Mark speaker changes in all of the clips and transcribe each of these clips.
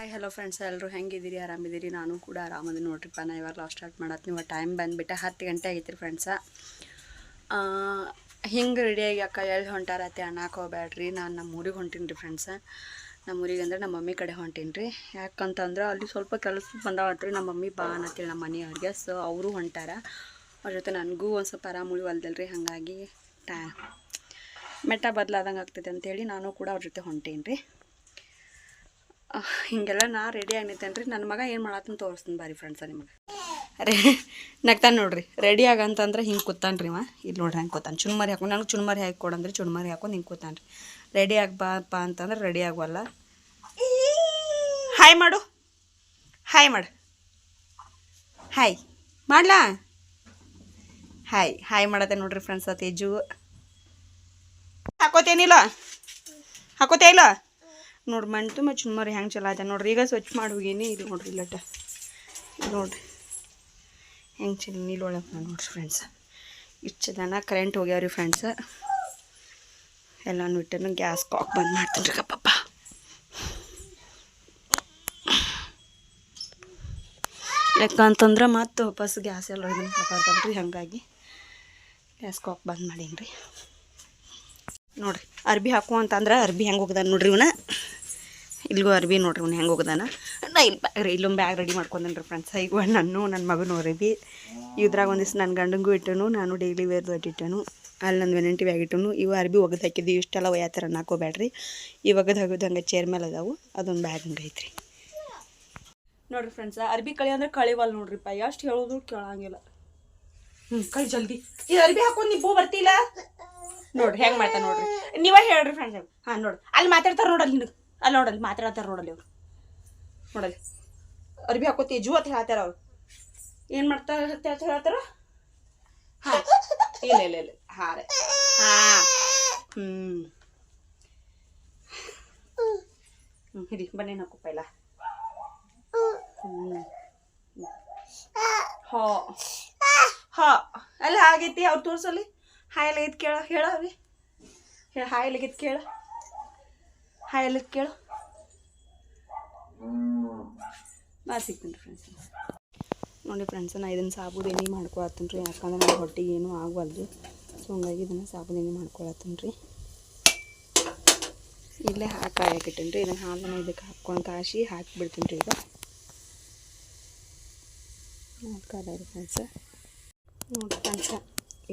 Speaker 1: Hi hello friends ಎಲ್ಲರೂ ಹೆಂಗಿದ್ದೀರಿ? ಆರಾಮಿದ್ದೀರಿ? ನಾನು ಕೂಡ ಆರಾಮದಿ ನೋಡ್ರಿಪ್ಪ. ನಾ ಇವಾಗ ಲಾಸ್ಟ್ ಸ್ಟಾರ್ಟ್ ಮಾಡತ್ತೆ ನೀವು ಟೈಮ್ ಬಂದುಬಿಟ್ಟು ಹತ್ತು ಗಂಟೆ ಆಗೈತ್ರಿ ಫ್ರೆಂಡ್ಸ ಹಿಂಗೆ ರೆಡಿಯಾಗಿ ಅಕ್ಕ ಎಲ್ಲಿ ಹೊಂಟಾರತ್ತೆ ಅನ್ನಕ್ಕೆ ಹೋಗ್ಬೇಡ್ರಿ ನಾನು ನಮ್ಮ ಊರಿಗೆ ಹೊಂಟೀನಿ ರೀ ಫ್ರೆಂಡ್ಸ ನಮ್ಮ ಊರಿಗೆ ಅಂದ್ರೆ ನಮ್ಮ ಮಮ್ಮಿ ಕಡೆ ಹೊಂಟೀನಿ ರೀ ಯಾಕಂತಂದ್ರೆ ಅಲ್ಲಿ ಸ್ವಲ್ಪ ಕೆಲಸ ಬಂದಾವತ್ರಿ. ನಮ್ಮ ಮಮ್ಮಿ ಬಾ ಅನ್ನತ್ತೇಳಿ ನಮ್ಮ ಮನೆಯವ್ರಿಗೆ. ಸೊ ಅವರು ಹೊಂಟಾರ. ಅವ್ರ ಜೊತೆ ನನಗೂ ಒಂದು ಸ್ವಲ್ಪ ಆರಾಮ ಉಳಿವಲ್ದಲ್ರಿ ಹಾಗಾಗಿ ಟಾ, ಮೆಟ್ಟ ಬದಲಾದಂಗೆ ಆಗ್ತೈತೆ ಅಂತೇಳಿ ನಾನು ಕೂಡ ಅವ್ರ ಜೊತೆ ಹೊಂಟೀನಿ ರೀ ಹಿಂಗೆಲ್ಲ ನಾ ರೆಡಿ ಆಗಿರ್ತೇನೆ ರೀ ನನ್ನ ಮಗ ಏನು ಮಾಡತ್ತಂತ ತೋರಿಸ್ತೀನಿ ಬಾರಿ ಫ್ರೆಂಡ್ಸ ನಿಮಗೆ. ರೇ ನಗ್ತಾನೆ ನೋಡ್ರಿ. ರೆಡಿ ಆಗಂತಂದ್ರೆ ಹಿಂಗೆ ಕೂತಾನೆ ರೀ ಅವ ಇಲ್ಲಿ ನೋಡ್ರಿ ಹಂಗೆ ಕೂತಾನೆ. ಚುಣ್ಮರಿ ಹಾಕೊಂಡು ನನಗೆ ಚುಣ್ಮರಿ ಹಾಕಿ ಕೊಡಂದ್ರೆ ಚುಣ್ಮರಿ ಹಾಕೊಂಡು ಹಿಂಗೆ ಕೂತಾನೆ ರೀ ರೆಡಿ ಆಗ್ಬಾಪ ಅಂತಂದ್ರೆ ರೆಡಿ ಆಗುವಲ್ಲ. ಹಾಯ್ ಮಾಡು. ಹಾಯ್ ಮಾಡು. ಹಾಯ್ ಮಾಡ್ಲಾ? ಹಾಯ್ ಹಾಯ್ ಮಾಡತ್ತೆ ನೋಡ್ರಿ ಫ್ರೆಂಡ್ಸ್ ತೇಜು ಹಾಕೋತೇನಿಲ್ಲ? ಹಾಕೋತೇ ಇಲ್ಲ? ನೋಡ್ರಿ ಮಣ್ಣು ತುಂಬ ಚುಮ್ಮರಿ ಹೆಂಗೆ ಚಲೋ ಆಯ್ತು ನೋಡ್ರಿ. ಈಗ ಸ್ವಚ್ಛ ಮಾಡಿ ಹೋಗೀನಿ. ಇಲ್ಲಿ ನೋಡ್ರಿ ಇಲ್ಲಿ ನೋಡ್ರಿ. ಹೆಂಗೆ ಚಲ ನೀಳೊಳಪ್ಪ ನೋಡ್ರಿ ಫ್ರೆಂಡ್ಸ್ ಇಷ್ಟು ಜನ ಕರೆಂಟ್ ಹೋಗ್ಯಾವ್ರಿ ಫ್ರೆಂಡ್ಸ ಎಲ್ಲನೂ ಇಟ್ಟನು ಗ್ಯಾಸ್ ಕಾಕ್ ಬಂದ್ ಮಾಡ್ತೀನಿ ರೀ ಕಪ್ಪ ಯಾಕಂತಂದ್ರೆ ಮತ್ತೆ ವಾಪಸ್ ಗ್ಯಾಸ್ ಎಲ್ಲ ಇದನ್ನ ಹಾಗಾಗಿ ಗ್ಯಾಸ್ ಕಾಕ್ ಬಂದ್ ಮಾಡೀನಿ ರೀ ನೋಡ್ರಿ, ಅರ್ಬಿ ಹಾಕು ಅಂತಂದ್ರೆ ಅರ್ಬಿ ಹೆಂಗೆ ಹೋಗ್ದಾನ ನೋಡ್ರಿ ಇವನ. ಇಲ್ಲಿಗೂ ಅರ್ಬಿ ನೋಡ್ರಿ ಅವ್ನು ಹೆಂಗೆ ಹೋಗ್ದಾನ. ನಾ ಇಲ್ಲಿ ಬ್ಯಾಗ್ ಇಲ್ಲೊಂದು ಬ್ಯಾಗ್ ರೆಡಿ ಮಾಡ್ಕೊಂಡೇನಿ ರೀ ಫ್ರೆಂಡ್ಸ್ ಈಗ ನಾನು ನನ್ನ ಮಗನೂ ಅರ್ಬಿ ಇದ್ರಾಗ ಒಂದಿವ್ಸ ನನ್ನ ಗಂಡಂಗೂ ಇಟ್ಟನು, ನಾನು ಡೈಲಿ ವೇರ್ದು ಅಟ್ಟಿಟ್ಟನು ಅಲ್ಲಿ ನನ್ನ ವೆನಂಟಿ ಬ್ಯಾಗ್ ಇಟ್ಟನು. ಇವು ಅರ್ಬಿ ಒಗದು ಹಾಕಿದ್ವಿ, ಇಷ್ಟೆಲ್ಲ ಒಯ್ಯಾತರ ನಾಕೋಬೇಡ್ರಿ ಈ ಒಗೆದು ಹಾಕೋದು ಹಂಗೆ ಚೇರ್ ಮೇಲೆ ಅದಾವು, ಅದೊಂದು ಬ್ಯಾಗ್ ಹಂಗೆ ಐತ್ರಿ. ನೋಡ್ರಿ ಫ್ರೆಂಡ್ಸ್ ಅರ್ಬಿ ಕಳಿ ಅಂದ್ರೆ ಕಳಿವಲ್ಲ ನೋಡ್ರಿಪ್ಪ ಎಷ್ಟು ಹೇಳೋದು ಕೇಳಂಗಿಲ್ಲ. ಹ್ಞೂ ಕಳಿ ಜಲ್ದಿ. ಈ ಅರ್ಬಿ ಹಾಕೊಂಡು ನೀವು ಬರ್ತಿಲ್ಲ? ನೋಡ್ರಿ, ಹೆಂಗೆ ಮಾಡ್ತಾ ನೋಡ್ರಿ. ನೀವೇ ಹೇಳ್ರಿ ಫ್ರೆಂಡ್ಸ್ ಹಾಂ, ನೋಡ್ರಿ. ಅಲ್ಲಿ ಮಾತಾಡ್ತಾರ ನೋಡಲ್ಲಿ ನಿನಗೆ. ಅಲ್ಲಿ ನೋಡಲ್ಲಿ ಮಾತಾಡ್ತಾರೆ ನೋಡಲ್ಲಿ ಅವ್ರು. ನೋಡಲ್ಲಿ. ಅರ್ಬಿ ಹಾಕೋತಿ, ಜೂ ಅಂತ ಹೇಳ್ತಾರ ಅವ್ರು. ಏನು ಮಾಡ್ತಾರ ಅಂತ ಹೇಳ್ತಾರ? ಹಾಂ. ಇಲ್ಲ ಇಲ್ಲ ಇಲ್ಲ. ಹಾಂ ರೀ. ಹಾಂ. ಹ್ಞೂ ಹ್ಞೂ ಹಿಡಿ. ಬನ್ನಿ ಹಾಕುಪ್ಪ ಇಲ್ಲ. ಹ್ಞೂ ಹೋ. ಹಾ. ಅಲ್ಲ ಆಗೈತಿ ಅವ್ರು ತೋರ್ಸಲ್ಲಿ? ಹಾಯ್ ಎಲ್ಲ ಕೇಳ, ಹೇಳ ಅವಿ ಹೇಳ ಹಾಯ್ ಎಲ್ಲಿಗಿತ್ ಕೇಳ. ಹಾಯ್ ಎಲ್ಲ ಕೇಳು. ಬಾ ಸಿಗ್ತೀನಿ ರೀ ಫ್ರೆಂಡ್ಸ್ ನೋಡಿ ಫ್ರೆಂಡ್ಸ್ ನಾ ಇದನ್ನು ಸಾಬುದೇನಿ ಮಾಡ್ಕೊಳತ್ತೀನಿ ರೀ. ಯಾಕಂದ್ರೆ ನನ್ನ ಹೊಟ್ಟೆಗೆ ಏನೂ ಆಗವಲ್ರಿ ಸೊ ಹಂಗಾಗಿ ಇದನ್ನು ಸಾಬುದೇನಿ ಮಾಡ್ಕೊಳತ್ತೀನಿ ರೀ. ಇಲ್ಲೇ ಹಾಕಿ ಕಾಯಕ್ಕಿಟ್ಟೇನಿ ರೀ. ಇದನ್ನು ಹಾಲನ್ನು ಇದಕ್ಕೆ ಹಾಕ್ಕೊಂಡು ಕಾಯಿಸಿ ಹಾಕಿಬಿಡ್ತೀನಿ ರೀ ಈಗ. ಹಾಕಾದ್ರಿ ಫ್ರೆಂಡ್ಸ್ ನೋಡಿ ಫ್ರೆಂಡ್ಸ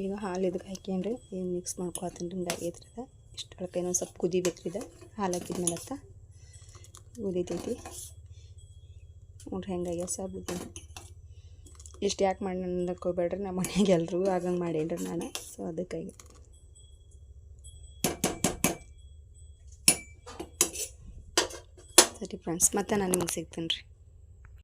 Speaker 1: ಈಗ ಹಾಲು ಇದಕ್ಕೆ ಹಾಕ್ಯನ್ರಿ. ಈಗ ಮಿಕ್ಸ್ ಮಾಡ್ಕೊತೀನಿ ರೀ ಆಗೈತ್ರಿ ಇದು ಇಷ್ಟು ಅಳಕ ಇನ್ನೊಂದು ಸ್ವಲ್ಪ ಕುದಿಬೇಕ್ರಿ ಇದು ಹಾಲು ಹಾಕಿದ್ಮೇಲೆ ಅತ್ತ ಕುದಿತೈತಿ ನೋಡ್ರಿ ಹೆಂಗಾಗ್ಯ ಸಾಬು ಇಷ್ಟು ಯಾಕೆ ಮಾಡಿ ನನಗೆ ಹೋಗ್ಬೇಡ್ರಿ ನಮ್ಮ ಮನೆಗೆ ಎಲ್ಲರೂ ಆಗಂಗೆ ಮಾಡೇನ್ರಿ ನಾನು. ಸೊ ಅದಕ್ಕಾಗಿ. ಸರಿ ಫ್ರೆಂಡ್ಸ್ ಮತ್ತೆ ನಾನು ನಿಮ್ಗೆ ಸಿಗ್ತೀನಿ ರೀ.